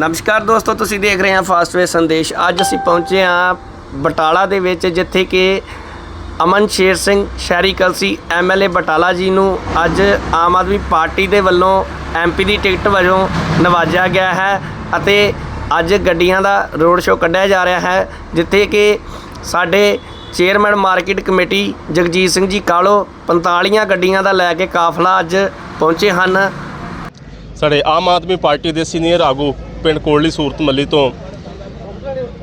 ਨਮਸਕਾਰ ਦੋਸਤੋ, ਤੁਸੀਂ ਦੇਖ ਰਹੇ ਹੋ ਫਾਸਟਵੇ ਸੰਦੇਸ਼। ਅੱਜ ਅਸੀਂ ਪਹੁੰਚੇ ਹਾਂ ਬਟਾਲਾ ਦੇ ਵਿੱਚ, ਜਿੱਥੇ ਕਿ ਅਮਨ ਸ਼ੇਰ ਸਿੰਘ ਸ਼ਹਿਰੀ ਕਲਸੀ ਐਮਐਲਏ ਬਟਾਲਾ ਜੀ ਨੂੰ ਅੱਜ ਆਮ ਆਦਮੀ ਪਾਰਟੀ ਦੇ ਵੱਲੋਂ ਐਮਪੀ ਦੀ ਟਿਕਟ ਵਜੋਂ ਨਵਾਜਿਆ ਗਿਆ ਹੈ ਅਤੇ ਅੱਜ ਗੱਡੀਆਂ ਦਾ ਰੋਡ ਸ਼ੋਅ ਕੱਢਿਆ ਜਾ ਰਿਹਾ ਹੈ, ਜਿੱਥੇ ਕਿ ਸਾਡੇ chairman market committee Jagjit Singh ji Kalo 45 ਗੱਡੀਆਂ ਦਾ ਲੈ ਕੇ ਕਾਫਲਾ ਅੱਜ ਪਹੁੰਚੇ ਹਨ। ਸਾਡੇ ਆਮ ਆਦਮੀ ਪਾਰਟੀ ਦੇ ਸੀਨੀਅਰ ਆਗੂ ਪਿੰਡ ਕੋਟਲੀ ਸੂਰਤ ਮੱਲੀ ਤੋਂ।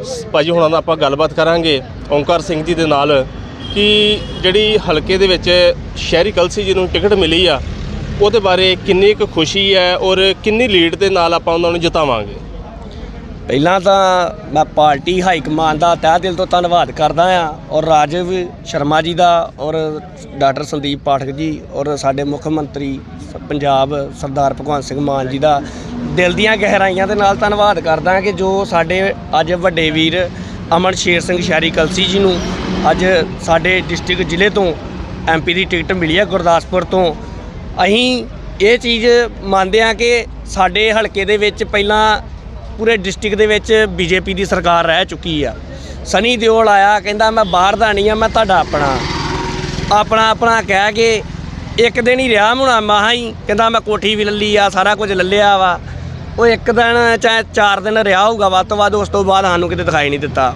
ਸ- ਭਾਜੀ, ਹੁਣਾਂ ਨਾਲ ਆਪਾਂ ਗੱਲਬਾਤ ਕਰਾਂਗੇ ਓਮਕਾਰ ਸਿੰਘ ਜੀ ਦੇ ਨਾਲ ਕਿ ਜਿਹੜੀ ਹਲਕੇ ਦੇ ਵਿੱਚ ਸ਼ਹਿਰੀ ਕਲਸੀ ਜੀ ਨੂੰ ਟਿਕਟ ਮਿਲੀ ਆ, ਉਹਦੇ ਬਾਰੇ ਕਿੰਨੀ ਕੁ ਖੁਸ਼ੀ ਹੈ ਔਰ ਕਿੰਨੀ ਲੀਡ ਦੇ ਨਾਲ ਆਪਾਂ ਉਹਨਾਂ ਨੂੰ ਜਿਤਾਵਾਂਗੇ? ਪਹਿਲਾਂ ਤਾਂ ਮੈਂ ਪਾਰਟੀ ਹਾਈ ਕਮਾਂਡ ਦਾ ਤਹਿ ਦਿਲ ਤੋਂ ਧੰਨਵਾਦ ਕਰਦਾ ਆ ਔਰ ਰਾਜਵ ਸ਼ਰਮਾ ਜੀ ਦਾ ਔਰ ਡਾਕਟਰ ਸੰਦੀਪ ਪਾਠਕ ਜੀ ਔਰ ਸਾਡੇ ਮੁੱਖ ਮੰਤਰੀ ਪੰਜਾਬ ਸਰਦਾਰ ਭਗਵੰਤ ਸਿੰਘ ਮਾਨ ਜੀ ਦਾ ਦਿਲ ਦੀਆਂ ਗਹਿਰਾਈਆਂ ਦੇ ਨਾਲ ਧੰਨਵਾਦ ਕਰਦਾ ਕਿ ਜੋ ਸਾਡੇ ਅੱਜ ਵੱਡੇ ਵੀਰ ਅਮਨ ਸ਼ੇਰ ਸਿੰਘ ਸ਼ਹਿਰੀ ਕਲਸੀ ਜੀ ਨੂੰ ਅੱਜ ਸਾਡੇ ਡਿਸਟ੍ਰਿਕਟ ਜ਼ਿਲ੍ਹੇ ਤੋਂ ਐਮਪੀ ਦੀ ਟਿਕਟ ਮਿਲੀ ਹੈ ਗੁਰਦਾਸਪੁਰ ਤੋਂ। ਅਸੀਂ ਇਹ ਚੀਜ਼ ਮੰਨਦੇ ਹਾਂ ਕਿ ਸਾਡੇ ਹਲਕੇ ਦੇ ਵਿੱਚ ਪਹਿਲਾਂ ਪੂਰੇ ਡਿਸਟ੍ਰਿਕਟ ਦੇ ਵਿੱਚ ਬੀਜੇਪੀ ਦੀ ਸਰਕਾਰ ਰਹਿ ਚੁੱਕੀ ਆ। ਸਨੀ ਦਿਓਲ ਆਇਆ, ਕਹਿੰਦਾ ਮੈਂ ਬਾਹਰ ਦਾ ਨਹੀਂ ਆ, ਮੈਂ ਤੁਹਾਡਾ ਆਪਣਾ। ਆਪਣਾ ਆਪਣਾ ਕਹਿ ਕੇ ਇੱਕ ਦਿਨ ਹੀ ਰਿਹਾ ਮੁਣਾ ਮਹਾ ਹੀ ਕਹਿੰਦਾ ਮੈਂ ਕੋਠੀ ਵੀ ਲੱਲੀ ਆ, ਸਾਰਾ ਕੁਝ ਲੱਲਿਆ ਵਾ। ਉਹ ਇੱਕ ਦਿਨ ਚਾਹੇ ਚਾਰ ਦਿਨ ਰਿਹਾ ਹੋਊਗਾ, ਵੱਧ ਤੋਂ ਵੱਧ ਉਸ ਤੋਂ ਬਾਅਦ ਸਾਨੂੰ ਕਿਤੇ ਦਿਖਾਈ ਨਹੀਂ ਦਿੱਤਾ।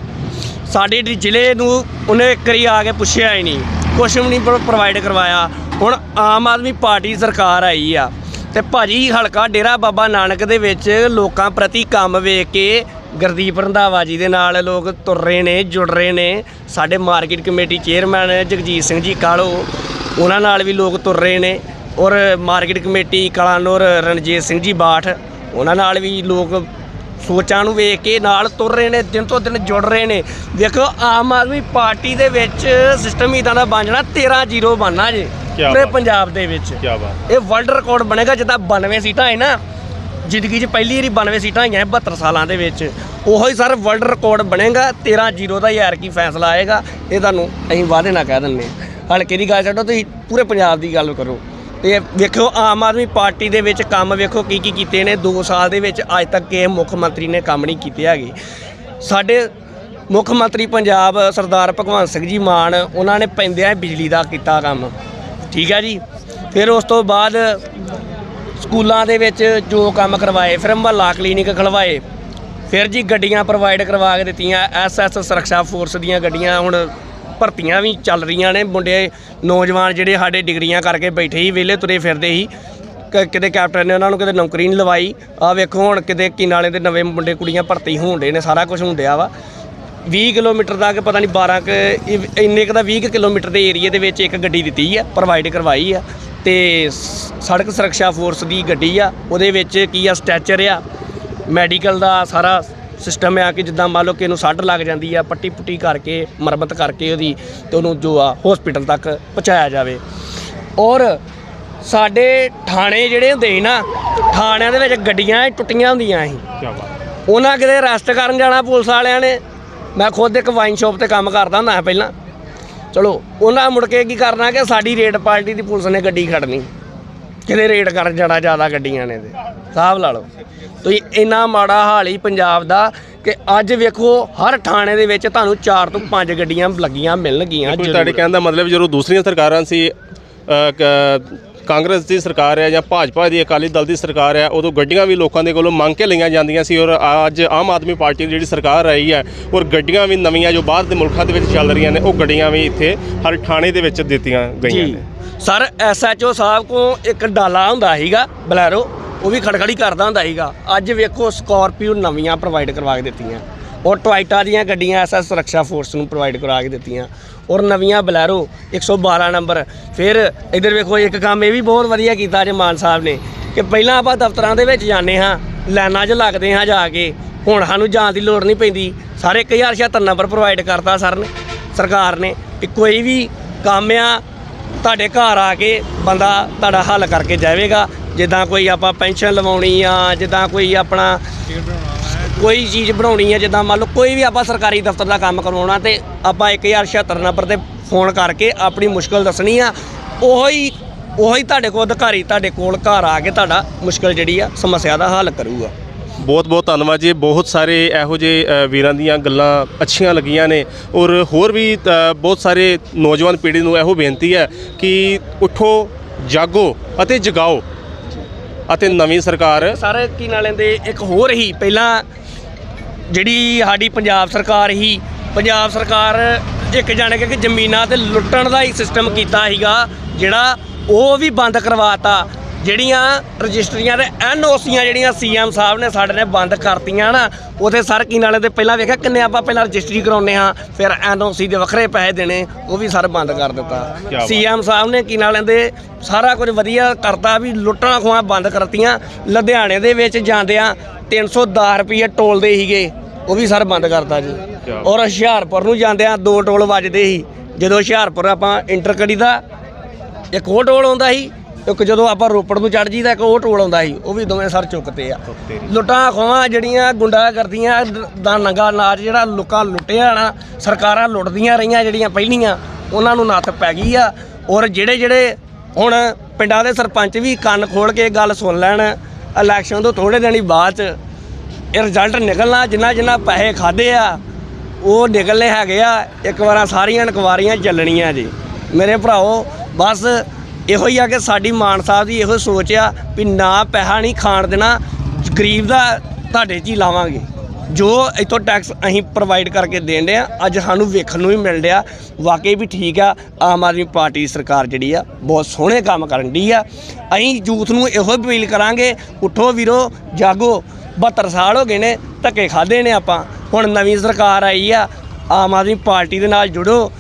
ਸਾਡੇ ਜ਼ਿਲ੍ਹੇ ਨੂੰ ਉਹਨੇ ਇੱਕ ਵਾਰੀ ਆ ਕੇ ਪੁੱਛਿਆ ਹੀ ਨਹੀਂ। ਕੁਛ ਵੀ ਨਹੀਂ ਪ੍ਰੋਵਾਈਡ ਕਰਵਾਇਆ। ਹੁਣ ਆਮ ਆਦਮੀ ਪਾਰਟੀ ਸਰਕਾਰ ਆਈ ਆ ਤੇ ਭਾਜੀ ਹਲਕਾ ਡੇਰਾ ਬਾਬਾ ਨਾਨਕ ਦੇ ਵਿੱਚ ਲੋਕਾਂ ਪ੍ਰਤੀ ਕੰਮ ਵੇਖ ਕੇ ਗੁਰਦੀਪ ਰੰਧਾਵਾ ਜੀ ਦੇ ਨਾਲ ਲੋਕ ਤੁਰ ਰਹੇ ਨੇ, ਜੁੜ ਰਹੇ ਨੇ। ਸਾਡੇ market committee chairman Jagjit Singh ji Kalo, ਉਹਨਾਂ ਨਾਲ ਵੀ ਲੋਕ ਤੁਰ ਰਹੇ ਨੇ। ਔਰ ਮਾਰਕੀਟ ਕਮੇਟੀ ਕਲਾਨੌਰ ਰਣਜੀਤ ਸਿੰਘ ਜੀ ਬਾਠ ਉਹਨਾਂ ਨਾਲ ਵੀ ਲੋਕ ਸੋਚਾਂ ਨੂੰ ਵੇਖ ਕੇ ਨਾਲ ਤੁਰ ਰਹੇ ਨੇ ਦਿਨ ਤੋਂ ਦਿਨ ਜੁੜ ਰਹੇ ਨੇ। ਵੇਖੋ ਆਮ ਆਦਮੀ ਪਾਰਟੀ ਦੇ ਵਿੱਚ ਸਿਸਟਮ ਇਦਾਂ ਦਾ ਬਣ ਜਾਣਾ 13-0 ਬਣਨਾ ਜੇ ਪੂਰੇ। ਪੰਜਾਬ ਦੇ ਵਿੱਚ। ਕੀ ਬਾਤ। ਇਹ ਵਰਲਡ ਰਿਕਾਰਡ ਬਣੇਗਾ ਜਿੱਦਾਂ 92 ਸੀਟਾਂ ਹੈ ਨਾ ਜ਼ਿੰਦਗੀ 'ਚ ਪਹਿਲੀ ਵਾਰੀ 92 ਸੀਟਾਂ ਆਈਆਂ 72 ਸਾਲਾਂ ਦੇ ਵਿੱਚ। ਉਹੋ ਹੀ ਸਰ ਵਰਲਡ ਰਿਕਾਰਡ ਬਣੇਗਾ 13-0 ਦਾ ਯਾਰ ਕੀ ਫੈਸਲਾ ਆਏਗਾ ਇਹ ਤੁਹਾਨੂੰ ਅਸੀਂ ਵਾਅਦੇ ਨਾਲ ਕਹਿ ਹਾਂ। ਹਲਕੇ ਦੀ ਗੱਲ ਛੱਡੋ ਤੁਸੀਂ ਪੂਰੇ ਪੰਜਾਬ ਦੀ ਗੱਲ ਕਰੋ। ਤੇ ਵੇਖੋ, ਆਮ ਆਦਮੀ ਪਾਰਟੀ ਦੇ ਵਿੱਚ ਕੰਮ ਵੇਖੋ ਕੀ ਕੀ ਕੀਤੇ ਨੇ। 2 ਸਾਲ ਦੇ ਵਿੱਚ ਅੱਜ ਤੱਕ ਕਿਸੇ ਮੁੱਖ ਮੰਤਰੀ ਨੇ ਕੰਮ ਨਹੀਂ ਕੀਤੇ ਹੈਗੇ। ਸਾਡੇ ਮੁੱਖ ਮੰਤਰੀ ਪੰਜਾਬ ਸਰਦਾਰ ਭਗਵੰਤ ਸਿੰਘ ਜੀ ਮਾਨ, ਉਹਨਾਂ ਨੇ ਪੈਂਦਿਆਂ ਬਿਜਲੀ ਦਾ ਕੀਤਾ ਕੰਮ। ਠੀਕ ਹੈ ਜੀ? ਫਿਰ ਉਸ ਤੋਂ ਬਾਅਦ ਸਕੂਲਾਂ ਦੇ ਵਿੱਚ ਜੋ ਕੰਮ ਕਰਵਾਏ, ਫਿਰ ਮਹੱਲਾ ਕਲੀਨਿਕ ਖਲਵਾਏ। ਫਿਰ ਜੀ ਗੱਡੀਆਂ ਪ੍ਰੋਵਾਈਡ ਕਰਵਾ ਕੇ ਦਿੱਤੀਆਂ ਐਸਐਸ ਸੁਰੱਖਿਆ ਫੋਰਸ ਦੀਆਂ ਗੱਡੀਆਂ ਹੁਣ ਭਰਤੀਆਂ ਵੀ ਚੱਲ ਰਹੀਆਂ ਨੇ। ਮੁੰਡੇ ਨੌਜਵਾਨ ਜਿਹੜੇ ਸਾਡੇ ਡਿਗਰੀਆਂ ਕਰਕੇ ਬੈਠੇ ਹੀ ਵਿਹਲੇ ਤੁਰੇ ਫਿਰਦੇ ਸੀ। ਕ- ਕਿਤੇ ਕੈਪਟਨ ਨੇ ਉਹਨਾਂ ਨੂੰ ਕਿਤੇ ਨੌਕਰੀ ਨਹੀਂ ਲਵਾਈ। ਆ ਵੇਖੋ ਹੁਣ ਕਿਤੇ ਕੀ ਦੇ ਨਵੇਂ ਮੁੰਡੇ ਕੁੜੀਆਂ ਭਰਤੀ ਹੋਣ ਡੇ ਨੇ, ਸਾਰਾ ਕੁਝ ਹੁੰਦਿਆ ਵਾ। 20 ਕਿਲੋਮੀਟਰ ਦਾ ਕਿ ਪਤਾ ਨਹੀਂ 12 ਕ ਇੰਨੇ ਕ ਦਾ 20 ਕੁ ਕਿਲੋਮੀਟਰ ਦੇ ਏਰੀਏ ਦੇ ਵਿੱਚ ਇੱਕ ਗੱਡੀ ਦਿੱਤੀ ਆ ਪ੍ਰੋਵਾਈਡ ਕਰਵਾਈ ਆ। ਤੇ ਸੜਕ ਸੁਰੱਖਿਆ ਫੋਰਸ ਦੀ ਗੱਡੀ ਆ, ਉਹਦੇ ਵਿੱਚ ਕੀ ਆ, ਸਟੈਚਰ ਆ। ਮੈਡੀਕਲ ਦਾ ਸਾਰਾ ਸਿਸਟਮ ਆ ਕਿ ਜਿੱਦਾਂ ਮੰਨ ਲਓ ਕਿ ਇਹਨੂੰ ਸੱਟ ਲੱਗ ਜਾਂਦੀ ਆ ਪੱਟੀ ਪੁੱਟੀ ਕਰਕੇ ਮਰਮਤ ਕਰਕੇ ਉਹਦੀ ਤੇ ਉਹਨੂੰ ਜੋ ਆ ਹਸਪੀਟਲ ਤੱਕ ਪਹੁੰਚਾਇਆ ਜਾਵੇ। ਔਰ ਸਾਡੇ ਥਾਣੇ ਜਿਹੜੇ ਹੁੰਦੇ ਸੀ ਨਾ ਥਾਣਿਆਂ ਦੇ ਵਿੱਚ ਗੱਡੀਆਂ ਟੁੱਟੀਆਂ ਹੁੰਦੀਆਂ ਸੀ। ਕੀ ਬਾਤ ਉਹਨਾਂ ਕਿਤੇ ਅਰੈਸਟ ਕਰਨ ਜਾਣਾ ਪੁਲਿਸ ਵਾਲਿਆਂ ਨੇ। ਮੈਂ ਖੁਦ ਇੱਕ ਵਾਈਨ ਸ਼ਾਪ ਤੇ ਕੰਮ ਕਰਦਾ ਹੁੰਦਾ ਪਹਿਲਾਂ। ਚਲੋ ਉਹਨਾਂ ਮੁੜ ਕੇ ਕੀ ਕਰਨਾ ਕਿ ਸਾਡੀ ਰੇਡ ਪਾਰਟੀ ਦੀ ਪੁਲਿਸ ਨੇ ਗੱਡੀ ਖੜਨੀ। ਕਿਤੇ ਰੇਡ ਕਰਨ ਜਾਣਾ ਜ਼ਿਆਦਾ ਗੱਡੀਆਂ ਨੇ ਤੇ ਸਾਹਬ ਲਾ ਲਓ ਤੁਸੀਂ ਇੰਨਾ ਮਾੜਾ ਹਾਲ ਹੀ ਪੰਜਾਬ ਦਾ ਕਿ ਅੱਜ ਵੇਖੋ ਹਰ ਥਾਣੇ ਦੇ ਵਿੱਚ ਤੁਹਾਨੂੰ 4 ਤੋਂ 5 ਗੱਡੀਆਂ ਲੱਗੀਆਂ ਮਿਲਣਗੀਆਂ ਕੋਈ ਜ਼ਰੂਰ। ਤੁਹਾਡੇ ਕਹਿਣ ਦਾ ਮਤਲਬ ਜਦੋਂ ਦੂਸਰੀਆਂ ਸਰਕਾਰਾਂ ਸੀ ਅ, ਕ- ਕਾਂਗਰਸ ਦੀ ਸਰਕਾਰ ਹੈ ਜਾਂ ਭਾਜਪਾ ਦੀ ਅਕਾਲੀ ਦਲ ਦੀ ਸਰਕਾਰ ਹੈ, ਉਦੋਂ ਗੱਡੀਆਂ ਵੀ ਲੋਕਾਂ ਦੇ ਕੋਲੋਂ ਮੰਗ ਕੇ ਲਈਆਂ ਜਾਂਦੀਆਂ ਸੀ ਔਰ ਅੱਜ ਆਮ ਆਦਮੀ ਪਾਰਟੀ ਦੀ ਜਿਹੜੀ ਸਰਕਾਰ ਆਈ ਹੈ ਔਰ ਗੱਡੀਆਂ ਵੀ ਨਵੀਆਂ ਜੋ ਬਾਹਰ ਦੇ ਮੁਲਕਾਂ ਦੇ ਵਿੱਚ ਚੱਲ ਰਹੀਆਂ ਨੇ, ਉਹ ਗੱਡੀਆਂ ਵੀ ਇੱਥੇ ਹਰ ਥਾਣੇ ਦੇ ਵਿੱਚ ਦਿੱਤੀਆਂ ਗਈਆਂ ਨੇ। ਸਰ ਐਸਐਚਓ ਸਾਹਿਬ ਕੋ ਇੱਕ ਡਾਲਾ ਹੁੰਦਾ ਸੀਗਾ, ਬਲੈਰੋ, ਉਹ ਵੀ ਖੜਖੜੀ ਕਰਦਾ ਹੁੰਦਾ ਸੀਗਾ। ਅੱਜ ਵੇਖੋ ਸਕਾਰਪੀਓ ਨਵੀਆਂ ਪ੍ਰੋਵਾਈਡ ਕਰਵਾ ਕੇ ਦਿੱਤੀਆਂ। ਔਰ ਟੋਇਟਾ ਦੀਆਂ ਗੱਡੀਆਂ ਐਸਐਸ ਸੁਰੱਖਿਆ ਫੋਰਸ ਨੂੰ ਪ੍ਰੋਵਾਈਡ ਕਰਵਾ ਕੇ ਦਿੱਤੀਆਂ। ਔਰ ਨਵੀਆਂ ਬਲੈਰੋ 112 ਨੰਬਰ। ਫਿਰ ਇਧਰ ਵੇਖੋ, ਇੱਕ ਕੰਮ ਇਹ ਵੀ ਬਹੁਤ ਵਧੀਆ ਕੀਤਾ ਜੇ ਮਾਨ ਸਾਹਿਬ ਨੇ ਕਿ ਪਹਿਲਾਂ ਆਪਾਂ ਦਫ਼ਤਰਾਂ ਦੇ ਵਿੱਚ ਜਾਂਦੇ ਹਾਂ, ਲਾਈਨਾਂ 'ਚ ਲੱਗਦੇ ਹਾਂ ਜਾ ਕੇ। ਹੁਣ ਸਾਨੂੰ ਜਾਣ ਦੀ ਲੋੜ ਨਹੀਂ ਪੈਂਦੀ। ਸਾਰੇ 1076 ਨੰਬਰ ਪ੍ਰੋਵਾਈਡ ਕਰਤਾ ਸਰ ਨੇ, ਸਰਕਾਰ ਨੇ। ਕਿ ਕੋਈ ਵੀ ਕੰਮ ਆ, ਤੁਹਾਡੇ ਘਰ ਆ ਕੇ ਬੰਦਾ ਤੁਹਾਡਾ ਹੱਲ ਕਰਕੇ ਜਾਵੇਗਾ। ਜਿੱਦਾਂ ਕੋਈ ਆਪਾਂ ਪੈਨਸ਼ਨ ਲਵਾਉਣੀ ਆ, ਜਿੱਦਾਂ ਕੋਈ ਆਪਣਾ ਕੋਈ ਚੀਜ਼ ਬਣਾਉਣੀ ਆ ਜਿੱਦਾਂ ਮੰਨ ਲਓ ਕੋਈ ਵੀ ਆਪਾਂ ਸਰਕਾਰੀ ਦਫ਼ਤਰ ਦਾ ਕੰਮ ਕਰਵਾਉਣਾ ਤੇ ਆਪਾਂ 1076 ਨੰਬਰ ਤੇ ਫੋਨ ਕਰਕੇ ਆਪਣੀ ਮੁਸ਼ਕਲ ਦੱਸਣੀ ਆ ਉਹੋ ਹੀ ਉਹੋ ਹੀ ਤੁਹਾਡੇ ਕੋਲ ਅਧਿਕਾਰੀ ਤੁਹਾਡੇ ਕੋਲ ਘਰ ਆ ਕੇ ਤੁਹਾਡਾ ਮੁਸ਼ਕਲ ਜਿਹੜੀ ਆ ਸਮੱਸਿਆ ਦਾ ਹੱਲ ਕਰੂਗਾ। ਬਹੁਤ ਬਹੁਤ ਧੰਨਵਾਦ ਜੀ ਬਹੁਤ ਸਾਰੇ ਇਹੋ ਜਿਹੇ ਵੀਰਾਂ ਦੀਆਂ ਗੱਲਾਂ ਅੱਛੀਆਂ ਲੱਗੀਆਂ ਨੇ ਔਰ ਹੋਰ ਵੀ ਬਹੁਤ ਸਾਰੇ ਨੌਜਵਾਨ ਪੀੜ੍ਹੀ ਨੂੰ ਇਹੋ ਬੇਨਤੀ ਹੈ ਕਿ ਉਠੋ ਜਾਗੋ ਅਤੇ ਜਗਾਓ। ਅਤੇ ਨਵੀਂ ਸਰਕਾਰ ਸਰ ਕੀ ਨਾਲ ਲੈਂਦੇ ਇੱਕ ਹੋਰ ਹੀ ਪਹਿਲਾਂ ਜਿਹੜੀ ਸਾਡੀ ਪੰਜਾਬ ਸਰਕਾਰ ਹੀ ਪੰਜਾਬ ਸਰਕਾਰ ਇੱਕ ਜਾਣੇ ਕਿ ਜ਼ਮੀਨਾਂ ਤੇ ਲੁੱਟਣ ਦਾ ਹੀ ਸਿਸਟਮ ਕੀਤਾ ਸੀਗਾ ਜਿਹੜਾ ਉਹ ਵੀ ਬੰਦ ਕਰਵਾਤਾ। ਜਿਹੜੀਆਂ ਰਜਿਸਟਰੀਆਂ ਤੇ ਐਨਓਸੀਆਂ ਜਿਹੜੀਆਂ ਸੀਐਮ ਸਾਹਿਬ ਨੇ ਸਾਡੇ ਨੇ ਬੰਦ ਕਰਤੀਆਂ ਨਾ ਉਥੇ ਸਰ ਕੀ ਨਾਲੇ ਤੇ ਪਹਿਲਾਂ ਵੇਖਿਆ ਕਿੰਨੇ ਆਪਾਂ ਪਹਿਲਾਂ ਰਜਿਸਟਰੀ ਕਰਾਉਂਦੇ ਹਾਂ ਫਿਰ ਐਨਓਸੀ ਦੇ ਵੱਖਰੇ ਪੈਸੇ ਦੇਣੇ ਉਹ ਵੀ ਸਰ ਬੰਦ ਕਰ ਦਿੱਤਾ। ਸੀਐਮ ਸਾਹਿਬ ਨੇ ਕੀ ਨਾਲ ਲੈਂਦੇ ਸਾਰਾ ਕੁਝ ਵਧੀਆ ਕਰਤਾ ਵੀ ਲੁੱਟਣਾ ਖੋਹਾਂ ਬੰਦ ਕਰਤੀਆਂ ਲੁਧਿਆਣੇ ਦੇ ਵਿੱਚ ਜਾਂਦਿਆਂ 310 ਰੁਪਏ ਟੋਲਦੇ ਸੀਗੇ। ਉਹ ਵੀ ਸਰ ਬੰਦ ਕਰਤਾ ਜੀ। ਕਿਆ। ਔਰ ਹੁਸ਼ਿਆਰਪੁਰ ਨੂੰ ਜਾਂਦਿਆਂ ਦੋ ਟੋਲ ਵੱਜਦੇ ਸੀ। ਜਦੋਂ ਹੁਸ਼ਿਆਰਪੁਰ ਆਪਾਂ ਇੰਟਰ ਕਰੀਦਾ ਇੱਕ ਉਹ ਟੋਲ ਆਉਂਦਾ ਸੀ ਇੱਕ ਜਦੋਂ ਆਪਾਂ ਰੋਪੜ ਨੂੰ ਚੜ ਜੀਦਾ ਇੱਕ ਉਹ ਟੋਲ ਆਉਂਦਾ ਸੀ। ਉਹ ਵੀ ਦੋਵੇਂ ਸਰ ਚੁੱਕਤੇ ਆ। ਲੁੱਟਾਂ ਖੋਹਾਂ ਜਿਹੜੀਆਂ ਗੁੰਡਾ ਕਰਦੀਆਂ ਦਾ ਨੰਗਾ ਨਾਚ ਜਿਹੜਾ ਲੋਕਾਂ ਲੁੱਟਿਆ ਨਾ ਸਰਕਾਰਾਂ ਲੁੱਟਦੀਆਂ ਰਹੀਆਂ ਜਿਹੜੀਆਂ ਪਹਿਲੀਆਂ ਉਹਨਾਂ ਨੂੰ ਨੱਥ ਪੈ ਗਈ ਆ। ਔਰ ਜਿਹੜੇ ਜਿਹੜੇ ਹੁਣ ਪਿੰਡਾਂ ਦੇ ਸਰਪੰਚ ਵੀ ਕੰਨ ਖੋਲ ਕੇ ਗੱਲ ਸੁਣ ਲੈਣ ਇਲੈਕਸ਼ਨ ਤੋਂ ਥੋੜੇ ਦਿਨ ਹੀ ਬਾਅਦ ਚ ਇਹ ਰਿਜ਼ਲਟ ਨਿਕਲਣਾ, ਜਿੰਨਾ ਜਿੰਨਾ ਪੈਸੇ ਖਾਦੇ ਆ, ਉਹ ਨਿਕਲਨੇ ਹੈਗੇ ਆ। ਇੱਕ ਵਾਰਾਂ ਸਾਰੀਆਂ ਇਨਕੁਆਰੀਆਂ ਚੱਲਣੀਆਂ ਜੀ। ਮੇਰੇ ਭਰਾਓ ਬਸ ਇਹੋ ਹੀ ਆ ਕਿ ਸਾਡੀ ਮਾਨ ਸਾਹਿਬ ਦੀ ਇਹੋ ਸੋਚ ਆ ਵੀ ਨਾ ਪੈਸਾ ਨਹੀਂ ਖਾਣ ਦੇਣਾ, ਗਰੀਬ ਦਾ ਤੁਹਾਡੇ 'ਚ ਹੀ ਲਾਵਾਂਗੇ। ਜੋ ਇਤੋਂ ਟੈਕਸ ਅਸੀਂ ਪ੍ਰੋਵਾਈਡ ਕਰਕੇ ਦੇਣ ਦੇ ਆ, ਅੱਜ ਸਾਨੂੰ ਵੇਖਣ ਨੂੰ ਵੀ ਮਿਲ ਰਿਹਾ ਵਾਕਈ ਵੀ ਠੀਕ ਆ, ਆਮ ਆਦਮੀ ਪਾਰਟੀ ਦੀ ਸਰਕਾਰ ਜਿਹੜੀ ਆ, ਬਹੁਤ ਸੋਹਣੇ ਕੰਮ ਕਰਨ ਦੀ ਆ। ਅਸੀਂ ਯੂਥ ਨੂੰ ਇਹੋ ਅਪੀਲ ਕਰਾਂਗੇ, ਉਠੋ ਵੀਰੋ, ਜਾਗੋ। 72 ਸਾਲ ਹੋ ਗਏ ਨੇ, ਧੱਕੇ ਖਾਦੇ ਨੇ ਆਪਾਂ। ਹੁਣ ਨਵੀਂ ਸਰਕਾਰ ਆਈ ਆ, ਆਮ ਆਦਮੀ ਪਾਰਟੀ ਦੇ ਨਾਲ ਜੁੜੋ।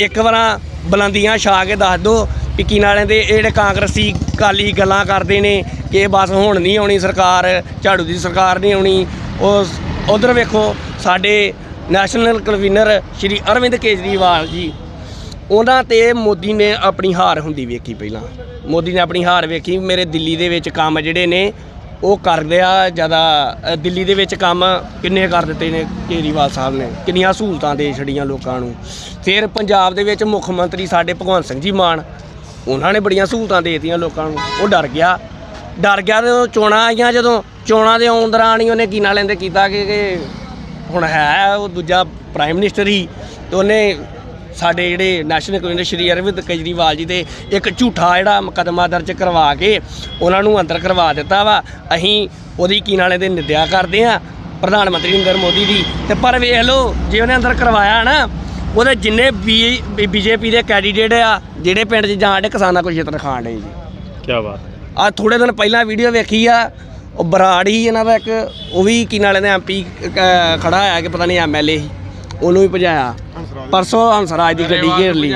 ਇੱਕ ਵਾਰਾਂ ਬੁਲੰਦੀਆਂ ਛਾ ਕੇ ਦੱਸ ਦਿਓ ਕਿ ਕੀ ਨਾਲੇ ਦੇ ਇਹ ਜਿਹੜੇ ਕਾਂਗਰਸੀ ਕਾਲੀ ਗੱਲਾਂ ਕਰਦੇ ਨੇ, ਕਿ ਬਸ ਹੁਣ ਨਹੀਂ ਆਉਣੀ ਸਰਕਾਰ, ਝਾੜੂ ਦੀ ਸਰਕਾਰ ਨਹੀਂ ਆਉਣੀ। ਉਹ ਉਧਰ ਵੇਖੋ, ਸਾਡੇ ਨੈਸ਼ਨਲ ਕਨਵੀਨਰ ਸ਼੍ਰੀ ਅਰਵਿੰਦ ਕੇਜਰੀਵਾਲ ਜੀ, ਉਹਨਾਂ ਤੇ ਮੋਦੀ ਨੇ ਆਪਣੀ ਹਾਰ ਹੁੰਦੀ ਵੇਖੀ ਪਹਿਲਾਂ। ਮੋਦੀ ਨੇ ਆਪਣੀ ਹਾਰ ਵੇਖੀ, ਮੇਰੇ ਦਿੱਲੀ ਦੇ ਵਿੱਚ ਕੰਮ ਜਿਹੜੇ ਨੇ ਉਹ ਕਰ ਆ ਜ਼ਿਆਦਾ ਦਿੱਲੀ ਦੇ ਵਿੱਚ ਕੰਮ ਕਿੰਨੇ ਕਰ ਦਿੱਤੇ ਨੇ ਕੇਜਰੀਵਾਲ ਸਾਹਿਬ ਨੇ? ਕਿੰਨੀਆਂ ਸਹੂਲਤਾਂ ਦੇ ਛੜੀਆਂ ਲੋਕਾਂ ਨੂੰ? ਫਿਰ ਪੰਜਾਬ ਦੇ ਵਿੱਚ ਮੁੱਖ ਮੰਤਰੀ ਸਾਡੇ ਭਗਵੰਤ ਸਿੰਘ ਜੀ ਮਾਨ, ਉਹਨਾਂ ਨੇ ਬੜੀਆਂ ਸਹੂਲਤਾਂ ਦੇ ਦਿੱਤੀਆਂ ਲੋਕਾਂ ਨੂੰ। ਉਹ ਡਰ ਗਿਆ। ਡਰ ਗਿਆ ਤੇ ਚੋਣਾਂ ਆਈਆਂ, ਜਦੋਂ ਚੋਣਾਂ ਦੇ ਆਉਣ ਦੌਰਾਨ ਹੀ ਉਹਨੇ ਕੀ ਨਾ ਲੈਂਦੇ ਕੀਤਾ ਕਿ ਕਿ ਹੁਣ ਹੈ, ਉਹ ਦੂਜਾ ਪ੍ਰਾਈਮ ਮਿਨਿਸਟਰ ਹੀ, ਤੇ ਉਹਨੇ ਸਾਡੇ ਜਿਹੜੇ ਨੈਸ਼ਨਲ ਕਨਵੀਨਰ ਸ਼੍ਰੀ ਅਰਵਿੰਦ ਕੇਜਰੀਵਾਲ ਜੀ ਦੇ ਇੱਕ ਝੂਠਾ ਜਿਹੜਾ ਮੁਕੱਦਮਾ ਦਰਜ ਕਰਵਾ ਕੇ ਉਹਨਾਂ ਨੂੰ ਅੰਦਰ ਕਰਵਾ ਦਿੱਤਾ ਵਾ ਅਸੀਂ ਉਹਦੀ ਕੀ ਨਾਲੇ ਦੇ ਨਿੰਦਿਆ ਕਰਦੇ ਆ ਪ੍ਰਧਾਨ ਮੰਤਰੀ ਨਰਿੰਦਰ ਮੋਦੀ ਦੀ। ਤੇ ਪਰ ਵੇਖ ਲਓ ਜੇ ਉਹਨੇ ਅੰਦਰ ਕਰਵਾਇਆ ਨਾ ਉਹਦੇ ਜਿੰਨੇ ਬੀਜੇਪੀ ਦੇ ਕੈਂਡੀਡੇਟ ਆ ਜਿਹੜੇ ਪਿੰਡ 'ਚ ਜਾਣ ਡੇ ਕਿਸਾਨਾਂ ਕੋਲ ਛੇਤਰ ਖਾਣ ਡੇ ਜੀ। ਕੀ ਬਾਤ ਆ ਥੋੜੇ ਦਿਨ ਪਹਿਲਾਂ ਵੀਡੀਓ ਵੇਖੀ ਆ ਉਹ ਬਰਾੜ ਹੀ ਇਹਨਾਂ ਦਾ ਇੱਕ ਉਹ ਵੀ ਕੀ ਨਾਲੇ ਦੇ ਐਮਪੀ ਖੜਾ ਹੋਇਆ ਕਿ ਪਤਾ ਨਹੀਂ ਐਮਐਲਏ ਉਹਨੂੰ ਵੀ ਭਜਾਇਆ। ਪਰਸੋਂ ਹੰਸਰਾਜ ਦੀ ਗੱਡੀ ਘੇਰ ਲਈ।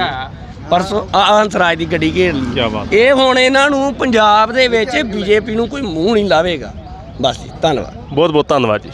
ਪਰਸੋਂ ਆ ਆ ਹੰਸਰਾਜ ਦੀ ਗੱਡੀ ਘੇਰ ਲਈ। ਬਾਤ। ਇਹ ਹੁਣ ਇਹਨਾਂ ਨੂੰ ਪੰਜਾਬ ਦੇ ਵਿੱਚ ਬੀਜੇਪੀ ਨੂੰ ਕੋਈ ਮੂੰਹ ਨਹੀਂ ਲਾਵੇਗਾ। ਬਸ ਜੀ ਧੰਨਵਾਦ। ਬਹੁਤ ਬਹੁਤ ਧੰਨਵਾਦ ਜੀ।